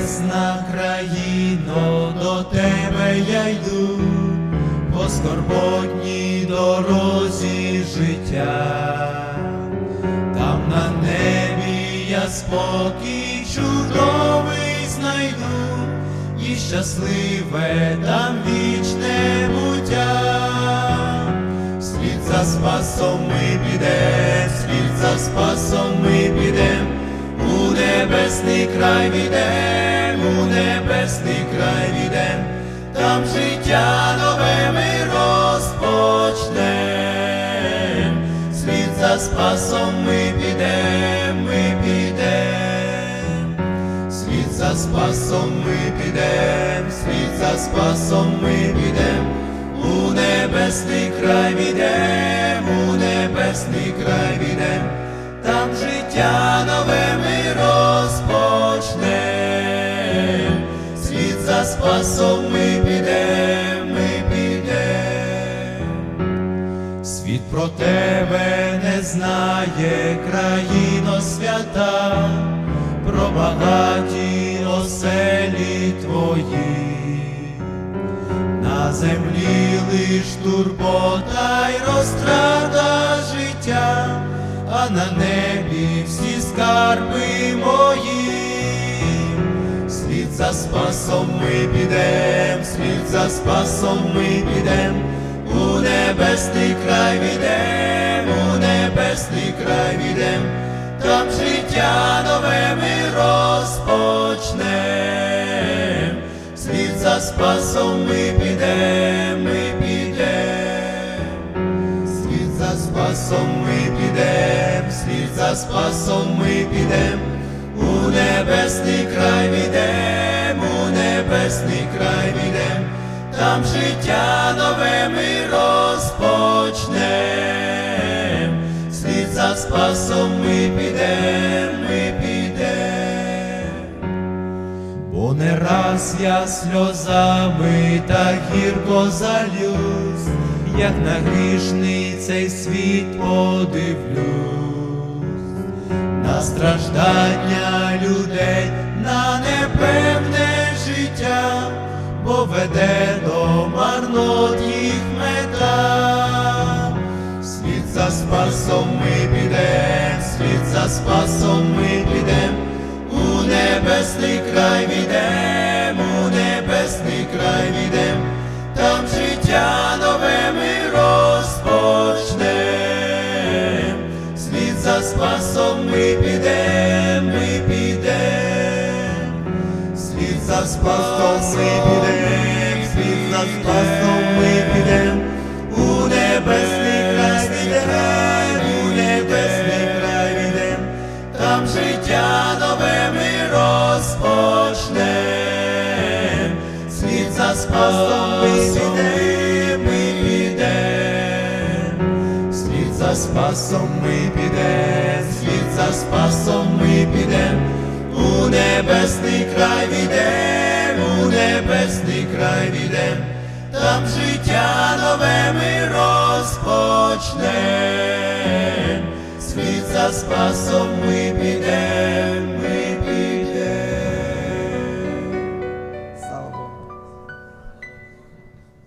Небесна країно, до тебе я йду, по скорботній дорозі життя, там на небі я спокій чудовий знайду, і щасливе там вічне буття. Слід за спасом ми підем, слід за спасом ми підем, небесний край відем, у небесний край відем, там життя нове ми розпочнем. Слід за спасом ми підем, ми підем. Слід за спасом ми підем, слід за спасом ми підем, у небесний край відем, у небесний край відем, там життя нове спасом ми підем, ми підем. Світ про тебе не знає, країно свята, про багаті оселі твої, на землі лиш турбота й розтрата життя, а на небі всі скарби мої. За спасом ми підем, слід за спасом ми підем, у небесний край відем, у небесний край відем, там життя нове ми розпочнем, слід за спасом ми підем, ми підем, слід за спасом ми підем, слід за спасом ми підем, у небесний край відем, у небесний край відем, там життя нове ми розпочнем, слід за спасом ми підем, ми підем. Бо не раз я сльозами та гірко залюсь, як на грішний цей світ подивлюсь, страждання людей, на непевне життя, бо веде до марнот їх мета. Слід за спасом ми підем, слід за спасом ми підем, у небесний край відем, у небесний край відем, ми підем, ми підем, слід за спасом ми підем, слід за спасом ми підем, у небесний край відем, у небесний край відем, там життя спасом ми підем, слід за спасом ми підем, у небесний край відем, у небесний край відем, там життя нове ми розпочнем, слід за спасом ми підем,